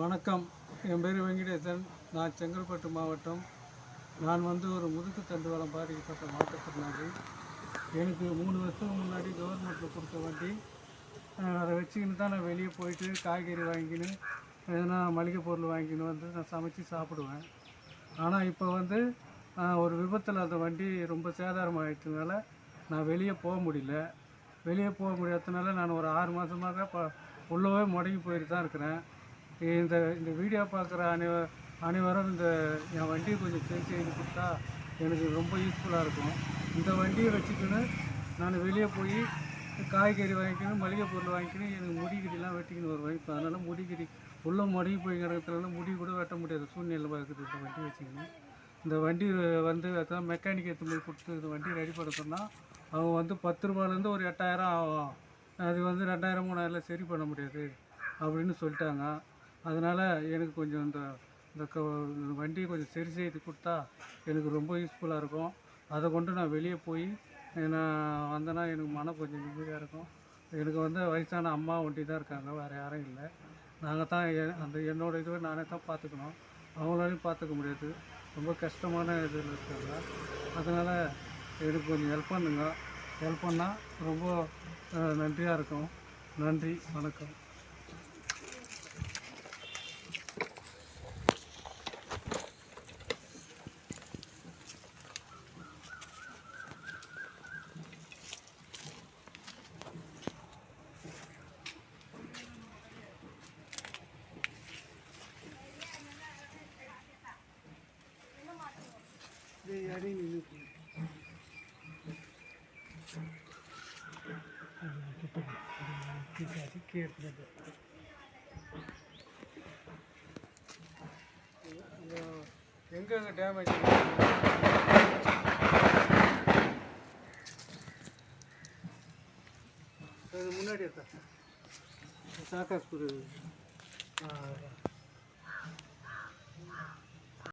வணக்கம். என் பேர் வெங்கடேசன். நான் செங்கல்பட்டு மாவட்டம். நான் வந்து ஒரு முதுக்கு தண்டுவலம் பாதிக்கப்பட்ட மாற்றுத்திறனாளி எனக்கு மூணு வருஷத்துக்கு முன்னாடி கவர்மெண்ட்டில் கொடுத்த வண்டி அதை வச்சுக்கின்னு தான் நான் வெளியே போயிட்டு காய்கறி வாங்கிக்கின்னு எதனா மளிகை பொருள் வாங்கின்னு வந்து நான் சமைச்சு சாப்பிடுவேன். ஆனால் இப்போ வந்து ஒரு விபத்தில் அந்த வண்டி ரொம்ப சேதாரமாகிட்டதுனால நான் வெளியே போக முடியல. வெளியே போக முடியாததுனால நான் ஒரு ஆறு மாதமாக இப்போ உள்ளவே முடங்கி போயிட்டு தான் இருக்கிறேன். இந்த இந்த வீடியோ பார்க்குற அனை அனைவரும் இந்த என் வண்டியை கொஞ்சம் சரி செய்து கொடுத்தா எனக்கு ரொம்ப யூஸ்ஃபுல்லாக இருக்கும். இந்த வண்டியை வச்சுக்கின்னு நான் வெளியே போய் காய்கறி வாங்கிக்கணும் மளிகை பொருள் வாங்கிக்கணும் எனக்கு முடிகிடிலாம் வெட்டிக்கின்னு வருவேன். இப்போ அதனால் முடிக்கடி உள்ள முடங்கி போய் கிடக்கிறதுனால முடி கூட வெட்ட முடியாத சூழ்நிலை இருக்குது இந்த வண்டி வச்சுக்கணும் இந்த வண்டி வந்து அதான் மெக்கானிக் எடுத்து போய் கொடுத்து இந்த வண்டி ரெடி பண்ண சொன்னால் அவங்க வந்து பத்து ரூபாலேருந்து ஒரு எட்டாயிரம் ஆகும். அது வந்து ரெண்டாயிரம் மூணாயிரம் சரி பண்ண முடியாது அப்படின்னு சொல்லிட்டாங்க. அதனால் எனக்கு கொஞ்சம் இந்த இந்த க வண்டியை கொஞ்சம் சரி செய்து கொடுத்தா எனக்கு ரொம்ப யூஸ்ஃபுல்லாக இருக்கும். அதை கொண்டு நான் வெளியே போய் நான் வந்தேன்னா எனக்கு மனம் கொஞ்சம் நிம்மதியாக இருக்கும். எனக்கு வந்து வயசான அம்மா ஒண்டி தான் இருக்காங்க வேறு யாரும் இல்லை. நாங்கள் தான் அந்த என்னோட இதுவை நானே தான் பார்த்துக்கணும். அவங்களாலையும் பார்த்துக்க முடியாது. ரொம்ப கஷ்டமான இதில் இருக்காங்க. அதனால் எனக்கு கொஞ்சம் ஹெல்ப் பண்ணுங்க. ஹெல்ப் பண்ணால் ரொம்ப நன்றியாக இருக்கும். நன்றி. வணக்கம். எங்கெங்க டேமேஜ் முன்னாடி எடுத்தா சாக்காஸ் புது